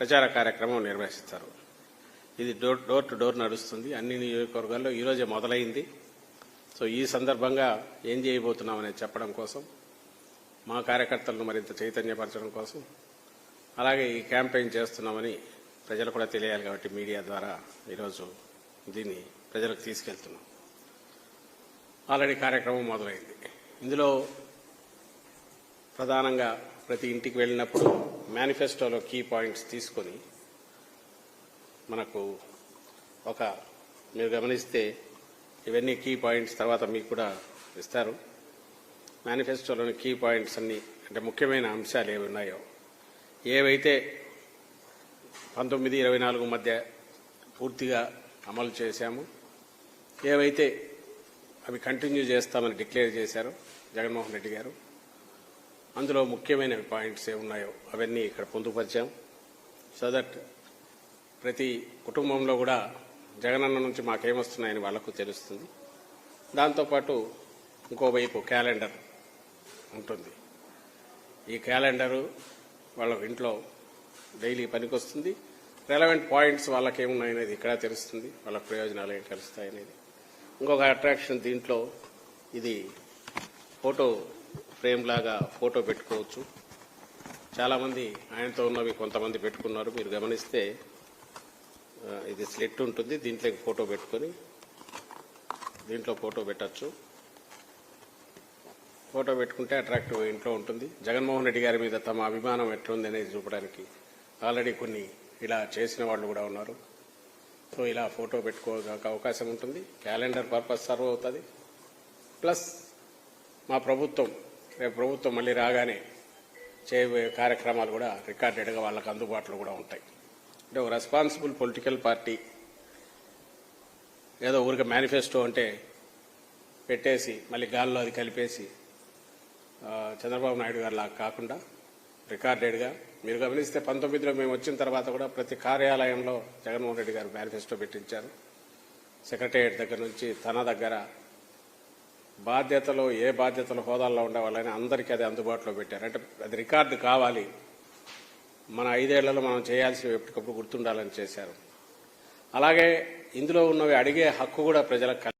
ప్రచార కార్యక్రమం నిర్వహిస్తారు. ఇది డోర్ డోర్ టు డోర్ నడుస్తుంది. అన్ని నియోజకవర్గాల్లో ఈరోజే మొదలైంది. సో ఈ సందర్భంగా ఏం చేయబోతున్నామనేది చెప్పడం కోసం మా కార్యకర్తలను మరింత చైతన్యపరచడం కోసం అలాగే ఈ క్యాంపెయిన్ చేస్తున్నామని ప్రజలు కూడా తెలియాలి కాబట్టి మీడియా ద్వారా ఈరోజు దీన్ని ప్రజలకు తీసుకెళ్తున్నాం. ఆల్రెడీ కార్యక్రమం మొదలైంది. ఇందులో ప్రధానంగా ప్రతి ఇంటికి వెళ్ళినప్పుడు మేనిఫెస్టోలో కీ పాయింట్స్ తీసుకొని మనకు ఒక మీరు గమనిస్తే ఇవన్నీ కీ పాయింట్స్ తర్వాత మీకు కూడా ఇస్తారు. మేనిఫెస్టోలోని కీ పాయింట్స్ అన్ని అంటే ముఖ్యమైన అంశాలు ఏవి ఉన్నాయో ఏవైతే పంతొమ్మిది ఇరవై నాలుగు మధ్య పూర్తిగా అమలు చేశాము ఏవైతే అవి కంటిన్యూ చేస్తామని డిక్లేర్ చేశారు జగన్మోహన్ రెడ్డి గారు అందులో ముఖ్యమైన పాయింట్స్ ఏమున్నాయో అవన్నీ ఇక్కడ పొందుపరిచాం. సో దట్ ప్రతి కుటుంబంలో కూడా జగనన్న నుంచి మాకేమొస్తున్నాయని వాళ్ళకు తెలుస్తుంది. దాంతోపాటు ఇంకోవైపు క్యాలెండర్ ఉంటుంది. ఈ క్యాలెండరు వాళ్ళ ఇంట్లో డైలీ పనికొస్తుంది. రెలవెంట్ పాయింట్స్ వాళ్ళకేమున్నాయనేది ఇక్కడ తెలుస్తుంది. వాళ్ళ ప్రయోజనాలు ఏం తెలుస్తాయనేది. ఇంకొక అట్రాక్షన్ దీంట్లో ఇది ఫోటో ఫ్రేమ్ లాగా ఫోటో పెట్టుకోవచ్చు. చాలామంది ఆయనతో ఉన్నవి కొంతమంది పెట్టుకున్నారు. మీరు గమనిస్తే ఇది స్లెట్ ఉంటుంది. దీంట్లో ఫోటో పెట్టుకొని దీంట్లో ఫోటో పెట్టచ్చు. ఫోటో పెట్టుకుంటే అట్రాక్టివ్ ఇంట్లో ఉంటుంది. జగన్మోహన్ రెడ్డి గారి మీద తమ అభిమానం ఎట్లుంది అనేది చూపడానికి ఆల్రెడీ కొన్ని ఇలా చేసిన వాళ్ళు కూడా ఉన్నారు. సో ఇలా ఫోటో పెట్టుకోవడానికి అవకాశం ఉంటుంది. క్యాలెండర్ పర్పస్ సర్వ్ అవుతుంది. ప్లస్ మా ప్రభుత్వం రేపు ప్రభుత్వం మళ్ళీ రాగానే చేయబోయే కార్యక్రమాలు కూడా రికార్డెడ్గా వాళ్ళకి అందుబాటులో కూడా ఉంటాయి. అంటే ఒక రెస్పాన్సిబుల్ పొలిటికల్ పార్టీ ఏదో ఊరికి మేనిఫెస్టో అంటే పెట్టేసి మళ్ళీ గాల్లో అది కలిపేసి చంద్రబాబు నాయుడు గారు లాగా కాకుండా రికార్డెడ్గా మీరు గమనిస్తే పంతొమ్మిదిలో మేము వచ్చిన తర్వాత కూడా ప్రతి కార్యాలయంలో జగన్మోహన్ రెడ్డి గారు మేనిఫెస్టో పెట్టించారు. సెక్రటేరియట్ దగ్గర నుంచి తన దగ్గర బాధ్యతలు ఏ బాధ్యతలు హోదాల్లో ఉండే వాళ్ళని అందరికీ అది అందుబాటులో పెట్టారు. అంటే అది రికార్డు కావాలి. మన ఐదేళ్ళలో మనం చేయాల్సినవి ఎప్పటికప్పుడు గుర్తుండాలని చేశారు. అలాగే ఇందులో ఉన్నవి అడిగే హక్కు కూడా ప్రజలకు